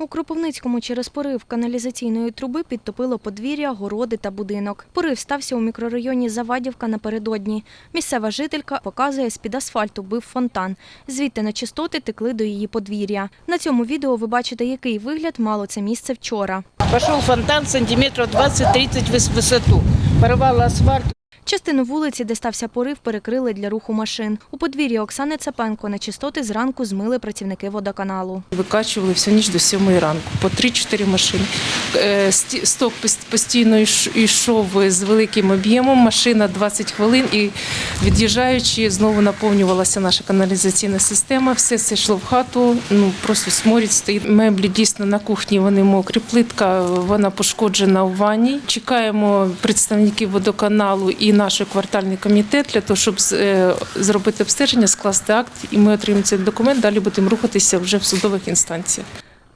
У Кропивницькому через порив каналізаційної труби підтопило подвір'я, городи та будинок. Порив стався у мікрорайоні Завадівка напередодні. Місцева жителька показує, з-під асфальту бив фонтан. Звідти нечистоти текли до її подвір'я. На цьому відео ви бачите, який вигляд мало це місце вчора. Пошел фонтан сантиметров 20-30 выс- в высоту. Порвало асфальт. Частину вулиці, де стався порив, перекрили для руху машин. У подвір'ї Оксани Цепенко нечистоти зранку змили працівники водоканалу. Викачували всю ніч до сьомої ранку, по 3-4 машини. Е, Сток постійно йшов з великим об'ємом, машина 20 хвилин і від'їжджаючи, знову наповнювалася наша каналізаційна система. Все це йшло в хату, ну просто сморід стоїть. Меблі дійсно на кухні, вони мокрі. Плитка вона пошкоджена в ванні. Чекаємо представників водоканалу і наш квартальний комітет для того, щоб з- е, зробити обстеження, скласти акт, і ми отримаємо цей документ. Далі будемо рухатися вже в судових інстанціях.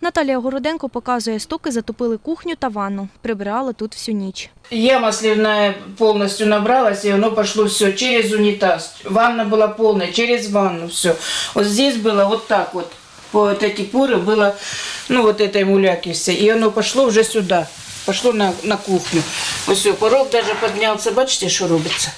Наталія Городенко показує, стоки затопили кухню та ванну. Прибирала тут всю ніч. Яма сливная полностью набралась, и оно пошло все через унитаз. Ванна была полная, через ванну все. Вот здесь было вот так вот. По вот эти поры было, ну вот этой муляки все. И оно пошло уже сюда. Пошло на, на кухню. Вот все, порог даже поднялся. Бачите, что робится?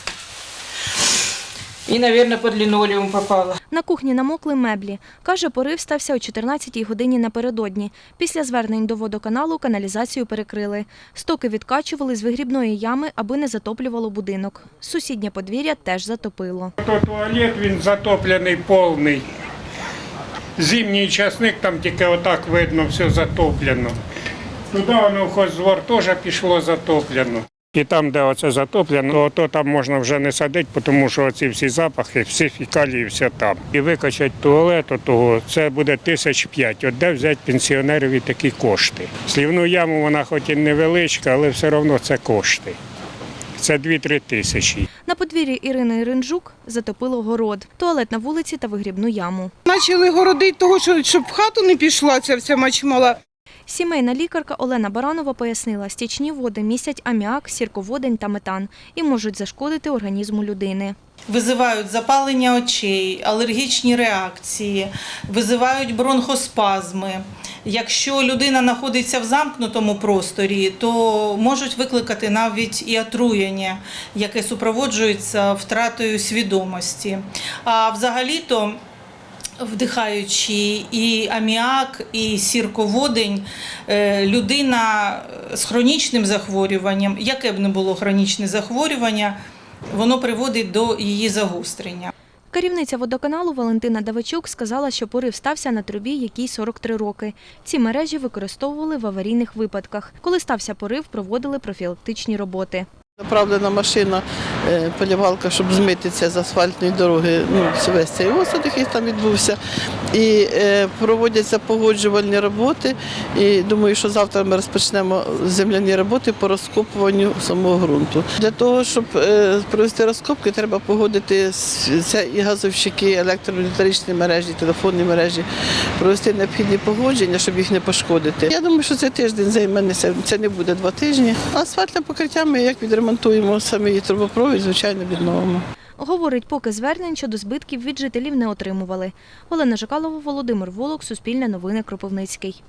И, наверное, под линолеум попало. На кухні намокли меблі. Каже, порив стався о 14-й годині напередодні. Після звернень до водоканалу каналізацію перекрили. Стоки відкачували з вигрібної ями, аби не затоплювало будинок. Сусіднє подвір'я теж затопило. То туалет він затоплений повний. Зимній часник там тільки отак видно, все затоплено. Туди воно в хоздвор теж пішло затоплено. І там, де оце затоплено, то там можна вже не садити, тому що ці всі запахи, всі фікалії, все там. І викачати туалет того, це буде тисяч п'ять. От де взяти пенсіонерові такі кошти. Слівну яму вона хоч і невеличка, але все одно це кошти. Це 2-3 тисячі. На подвір'ї Ірини Іринжук затопило город, туалет на вулиці та вигрібну яму. Почали городити того, що щоб в хату не пішла ця вся мачмала. Сімейна лікарка Олена Баранова пояснила, стічні води містять аміак, сірководень та метан і можуть зашкодити організму людини. Визивають запалення очей, алергічні реакції, визивають бронхоспазми. Якщо людина знаходиться в замкнутому просторі, то можуть викликати навіть і отруєння, яке супроводжується втратою свідомості. А взагалі-то вдихаючи і аміак, і сірководень, е, людина з хронічним захворюванням, яке б не було хронічне захворювання, воно приводить до її загострення. Керівниця водоканалу Валентина Давичук сказала, що порив стався на трубі, якій 43 роки. Ці мережі використовували в аварійних випадках. Коли стався порив, проводили профілактичні роботи. Направлена машина, полівалка, щоб змити це з асфальтної дороги, ну, весь цей осад, який там відбувся. І е, проводяться погоджувальні роботи. І думаю, що завтра ми розпочнемо земляні роботи по розкопуванню самого ґрунту. Для того, щоб е, провести розкопки, треба погодити це і газовщики, електроелектричні мережі, телефонні мережі, провести необхідні погодження, щоб їх не пошкодити. Я думаю, що це тиждень займе, це не буде два тижні. Асфальтне покриття ми як відремонтуємо самі трубопровід, звичайно, відновимо. Говорить, поки звернень щодо збитків від жителів не отримували. Олена Жакалова, Володимир Волок, Суспільне новини Кропивницький.